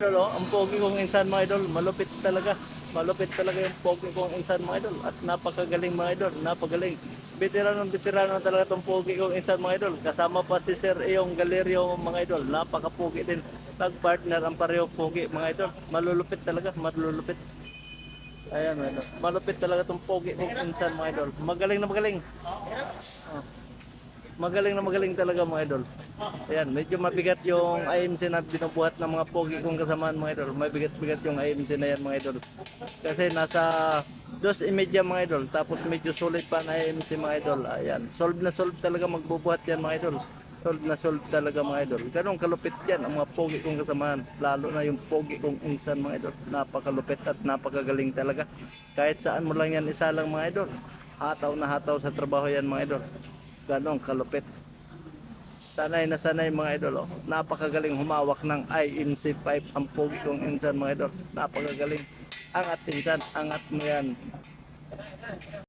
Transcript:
Oh, ang pogi kong insan mga idol, malupit talaga. Malupit talaga yung pogi kong insan mga idol. At napakagaling mga idol, napagaling. Veterano veterano talaga itong pogi kong insan mga idol. Kasama pa si Sir Iyong Galerio mga idol. Napakapogi din. Tag-partner ang pareho pogi mga idol. Malulupit talaga, malulupit. Ayan mga idol. Malupit talaga itong pogi kong insan mga idol. Magaling na magaling. Oh. Magaling na magaling talaga mga idol. Ayan, medyo mabigat yung IMC na binubuhat ng mga pogi kong kasamaan mga idol. Mabigat-bigat yung IMC na yan mga idol. Kasi nasa dos imedya mga idol. Tapos medyo solid pa na IMC mga idol. Ayan, solve na solve talaga magbubuhat yan mga idol. Solve na solve talaga mga idol. Ganun kalupit yan ang mga pogi kong kasamaan. Lalo na yung pogi kong insan mga idol. Napakalupit at napakagaling talaga. Kahit saan mo lang yan isa lang mga idol. Hataw na hataw sa trabaho yan mga idol. Ganon kalupit. Sanay na sanay mga idol. Oh. Napakagaling humawak ng IMC 5 ang pogi kong insan mga idol. Napakagaling. Angat insan, angat mo yan.